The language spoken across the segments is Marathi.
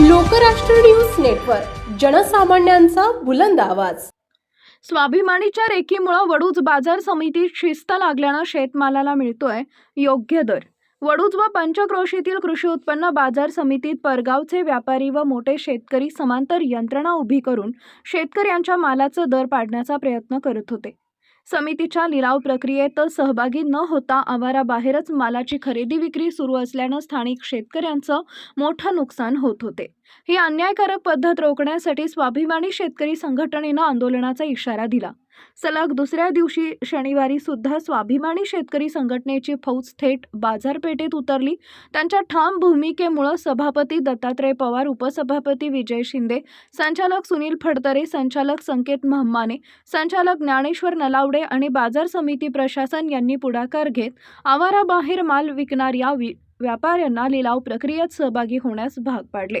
लोकराष्ट्र न्यूज नेटवर्क जनसामान्यांचा बुलंद आवाज. स्वाभिमानीच्या रेकीमुळे वडूज बाजार समितीत शिस्त लागल्यानं शेतमालाला मिळतोय योग्य दर. वडूज व पंचक्रोशीतील कृषी उत्पन्न बाजार समितीत परगावचे व्यापारी व मोठे शेतकरी समांतर यंत्रणा उभी करून शेतकऱ्यांच्या मालाचं दर पाडण्याचा प्रयत्न करत होते. समितीच्या लिलाव प्रक्रियेत सहभागी न होता आवाराबाहेरच मालाची खरेदी विक्री सुरू असल्यानं स्थानिक शेतकऱ्यांचं मोठं नुकसान होत होते. ही अन्यायकारक पद्धत रोखण्यासाठी स्वाभिमानी शेतकरी संघटनेनं आंदोलनाचा इशारा दिला. सलग दुसऱ्या दिवशी शनिवारी सुद्धा स्वाभिमानी शेतकरी संघटनेची फौज थेट बाजारपेठेत उतरली. त्यांच्या ठाम भूमिकेमुळं सभापती दत्तात्रय पवार उपसभापती विजय शिंदे संचालक सुनील फडतरे संचालक संकेत महम्माने संचालक ज्ञानेश्वर नलावडे आणि बाजार समिती प्रशासन यांनी पुढाकार घेत आवाराबाहेर माल विकणाऱ्या व्यापाऱ्यांना लिलाव प्रक्रियेत सहभागी होण्यास भाग पाडले.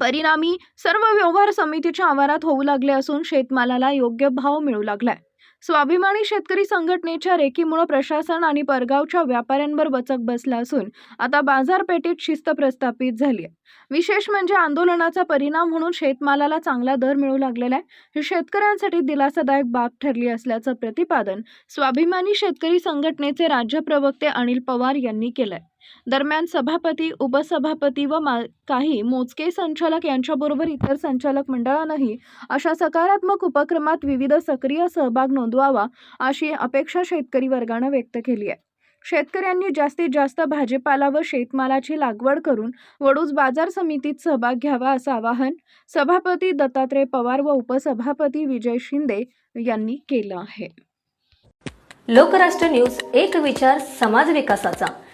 परिणामी सर्व व्यवहार समितीच्या आवारात होऊ लागले असून शेतमालाला योग्य भाव मिळू लागलाय. स्वाभिमानी शेतकरी संघटनेच्या रेकीमुळे प्रशासन आणि परगावच्या व्यापाऱ्यांवर वचक बसला असून आता बाजारपेठेत शिस्त प्रस्थापित झाली आहे विशेष म्हणजे आंदोलनाचा परिणाम म्हणून शेतमालाला चांगला दर मिळू लागलेला आहे. ही शेतकऱ्यांसाठी दिलासादायक बाब ठरली असल्याचं प्रतिपादन स्वाभिमानी शेतकरी संघटनेचे राज्य प्रवक्ते अनिल पवार यांनी केलंय. दरम्यान सभापती उपसभापती व मा काही मोजके संचालक यांच्याबरोबर इतर संचालक मंडळानंही अशा सकारात्मक उपक्रमात विविध सक्रिय सहभाग नोंदवावा अशी अपेक्षा शेतकरी वर्गानं व्यक्त केली आहे. शेतकऱ्यांनी जास्तीत जास्त भाजीपाला व शेतमालाची लागवड करून वडूज बाजार समितीत सहभाग घ्यावा असं आवाहन सभापती दत्तात्रय पवार व उपसभापती विजय शिंदे यांनी केलं आहे. लोकराष्ट्र न्यूज एक विचार समाज विकासाचा.